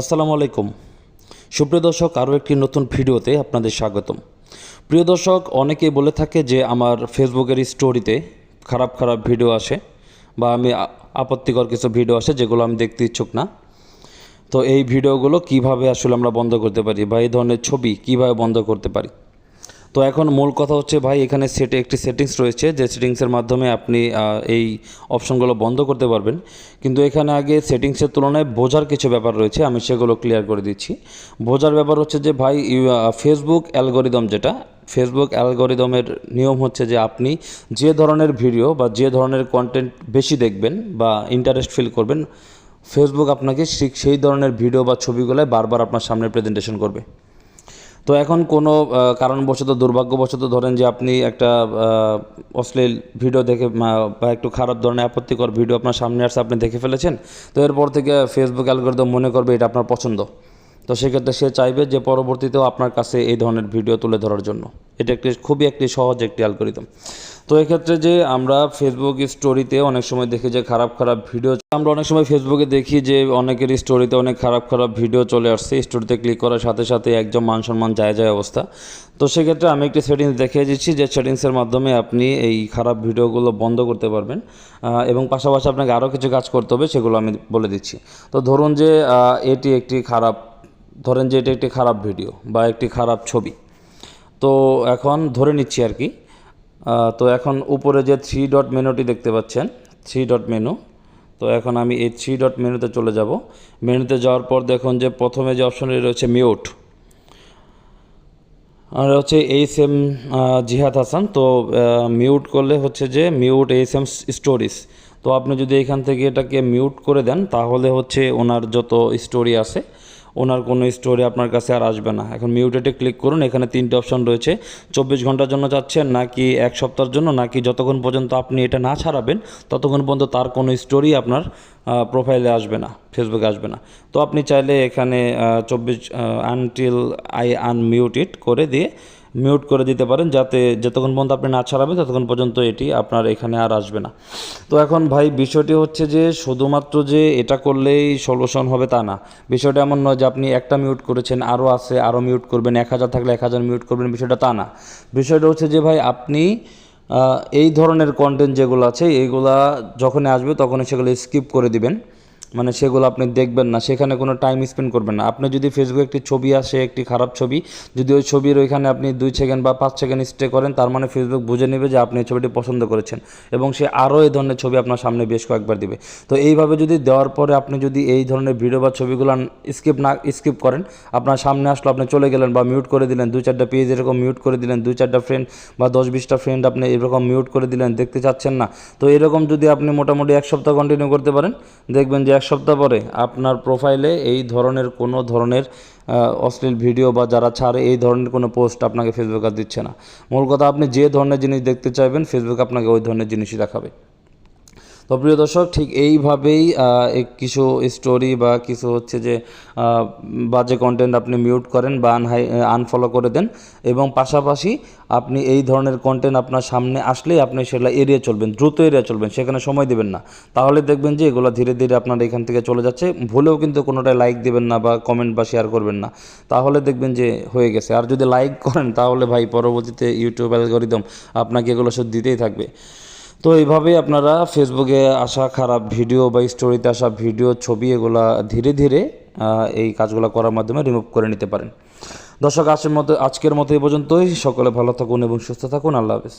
আসসালামু আলাইকুম। সুপ্রিয় দর্শক, আরও একটি নতুন ভিডিওতে আপনাদের স্বাগতম। প্রিয় দর্শক, অনেকেই বলে থাকে যে আমার ফেসবুকের স্টোরিতে খারাপ খারাপ ভিডিও আসে বা আমি আপত্তিকর কিছু ভিডিও আসে যেগুলো আমি দেখতে ইচ্ছুক না। তো এই ভিডিওগুলো কীভাবে আসলে আমরা বন্ধ করতে পারি বা এই ধরনের ছবি কীভাবে বন্ধ করতে পারি? তো এখন মূল কথা হচ্ছে ভাই, এখানে সেটে একটি সেটিংস রয়েছে, যে সেটিংসের মাধ্যমে আপনি এই অপশনগুলো বন্ধ করতে পারবেন। কিন্তু এখানে আগে সেটিংসের তুলনায় বোঝার কিছু ব্যাপার রয়েছে, আমি সেগুলো ক্লিয়ার করে দিচ্ছি। বোঝার ব্যাপার হচ্ছে যে ভাই ফেসবুক অ্যালগোরিদম যেটা ফেসবুক অ্যালগোরিদমের নিয়ম হচ্ছে যে আপনি যে ধরনের ভিডিও বা যে ধরনের কন্টেন্ট বেশি দেখবেন বা ইন্টারেস্ট ফিল করবেন ফেসবুক আপনাকে সেই ধরনের ভিডিও বা ছবিগুলোয় বারবার আপনার সামনে প্রেজেন্টেশন করবে। তো এখন কোনো কারণবশত, দুর্ভাগ্যবশত ধরেন যে আপনি একটা অশ্লীল ভিডিও দেখে বা একটু খারাপ ধরনের আপত্তিকর ভিডিও আপনার সামনে আসছে, আপনি দেখে ফেলেছেন, তো এরপর থেকে ফেসবুক অ্যালগোরিদম মনে করবে এটা আপনার পছন্দ। তো সেক্ষেত্রে সে চাইবে যে পরবর্তীতেও আপনার কাছে এই ধরনের ভিডিও তুলে ধরার জন্য। এটা একটি, খুবই একটি সহজ একটি অ্যালগোরিদম। তো এক্ষেত্রে যে আমরা ফেসবুক স্টোরিতে অনেক সময় দেখি যে খারাপ খারাপ ভিডিও আমরা অনেক সময় ফেসবুকে দেখি যে অনেকের স্টোরিতে অনেক খারাপ খারাপ ভিডিও চলে আসছে। স্টোরিতে ক্লিক করার সাথে সাথে একদম মান সম্মান যায় যায় অবস্থা। তো সেক্ষেত্রে আমি একটি সেটিংস দেখিয়ে দিচ্ছি যে সেটিংসের মাধ্যমে আপনি এই খারাপ ভিডিওগুলো বন্ধ করতে পারবেন। এবং পাশাপাশি আপনাকে আরও কিছু কাজ করতে হবে সেগুলো আমি বলে দিচ্ছি। তো ধরুন যে এটি একটি খারাপ ধরেন যে এটা একটি খারাপ ভিডিও বা একটি খারাপ ছবি। তো এখন ধরে নিচ্ছি আর কি। তো এখন উপরে যে থ্রি ডট মেনুটি দেখতে পাচ্ছেন থ্রি ডট মেনু তো এখন আমি এই থ্রি ডট মেনুতে চলে যাব। মেনুতে যাওয়ার পর দেখুন যে প্রথমে যে অপশনটি রয়েছে মিউট আর হচ্ছে এইচ এম জিহাদ হাসান, তো মিউট করলে হচ্ছে যে মিউট এইচ এম স্টোরিজ তো আপনি যদি এখান থেকে এটাকে মিউট করে দেন, তাহলে হচ্ছে ওনার যত স্টোরি আছে ওনার কোনো স্টোরি আপনার কাছে আর আসবে না। এখন মিউটেটে ক্লিক করুন, এখানে তিনটে অপশন রয়েছে। চব্বিশ ঘণ্টার জন্য চাচ্ছেন নাকি এক সপ্তাহের জন্য, নাকি যতক্ষণ পর্যন্ত আপনি এটা না ছাড়াবেন, ততক্ষণ পর্যন্ত তার কোনো স্টোরি আপনার প্রোফাইলে আসবে না ফেসবুকে আসবে না। তো আপনি চাইলে এখানে চব্বিশ আনটিল আই আনমিউট ইট করে দিয়ে মিউট করে দিতে পারেন যাতে যতক্ষণ পর্যন্ত আপনি না ছাড়াবেন ততক্ষণ পর্যন্ত এটি আপনার এখানে আর আসবে না। তো এখন ভাই বিষয়টি হচ্ছে যে শুধুমাত্র যে এটা করলেই সলিউশন হবে তা না। বিষয়টা এমন নয় যে আপনি একটা মিউট করেছেন, আরও আছে, আরও মিউট করবেন, এক হাজার থাকলে এক হাজার মিউট করবেন, বিষয়টা তা না। বিষয়টা হচ্ছে যে ভাই আপনি এই ধরনের কন্টেন্ট যেগুলো আছে এইগুলা যখনই আসবে তখনই সেগুলো স্কিপ করে দিবেন। মানে সেগুলো আপনি দেখবেন না, সেখানে কোনো টাইম স্পেন্ড করবেন না। আপনি যদি ফেসবুকে একটি ছবি আসে, একটি খারাপ ছবি, যদি ওই ছবির ওইখানে আপনি দুই সেকেন্ড বা পাঁচ সেকেন্ড স্টে করেন, তার মানে ফেসবুক বুঝে নেবে যে আপনি এই ছবিটি পছন্দ করেছেন এবং সে আরও এই ধরনের ছবি আপনার সামনে বেশ কয়েকবার দিবে। তো এইভাবে যদি দেওয়ার পরে আপনি যদি এই ধরনের ভিডিও বা ছবিগুলো স্কিপ না স্কিপ করেন, আপনার সামনে আসলো, আপনি চলে গেলেন বা মিউট করে দিলেন, দুই চারটা পেজ এরকম মিউট করে দিলেন, দুই চারটা ফ্রেন্ড বা দশ বিশটা ফ্রেন্ড আপনি এরকম মিউট করে দিলেন, দেখতে চাচ্ছেন না। তো এরকম যদি আপনি মোটামুটি এক সপ্তাহ কন্টিনিউ করতে পারেন, দেখবেন যে এক সপ্তাহ পরে আপনার প্রোফাইলে এই ধরনের কোনো ধরনের অশ্লীল ভিডিও বা যারা ছাড়ে এই ধরনের কোনো পোস্ট আপনাকে ফেসবুক আর দিচ্ছে না। মূল কথা আপনি যে ধরনের জিনিস দেখতে চাইবেন ফেসবুক আপনাকে ওই ধরনের জিনিসই দেখাবে। তো প্রিয় দর্শক, ঠিক এইভাবেই কিছু স্টোরি বা কিছু হচ্ছে যে বাজে কন্টেন্ট আপনি মিউট করেন বা আনহাই আনফলো করে দেন এবং পাশাপাশি আপনি এই ধরনের কন্টেন্ট আপনার সামনে আসলেই আপনি সেটা এড়িয়ে চলবেন, দ্রুত এড়িয়ে চলবেন, সেখানে সময় দেবেন না। তাহলে দেখবেন যে, এগুলো ধীরে ধীরে আপনার এখান থেকে চলে যাচ্ছে, ভুলেও কিন্তু কোনোটায় লাইক দেবেন না বা কমেন্ট বা শেয়ার করবেন না। তাহলে দেখবেন যে, হয়ে গেছে। আর যদি লাইক করেন, তাহলে ভাই পরবর্তীতে ইউটিউব অ্যালগোরিদম আপনাকে এগুলো সব দিতেই থাকবে। তো এইভাবেই আপনারা ফেসবুকে আসা খারাপ ভিডিও বা স্টোরিতে আসা ভিডিও ছবি এগুলা ধীরে ধীরে এই কাজগুলো করার মাধ্যমে রিমুভ করে নিতে পারেন। দর্শক, আজকের মতো আজকের মতো এই পর্যন্তই। সকলে ভালো থাকুন এবং সুস্থ থাকুন। আল্লাহ হাফেজ।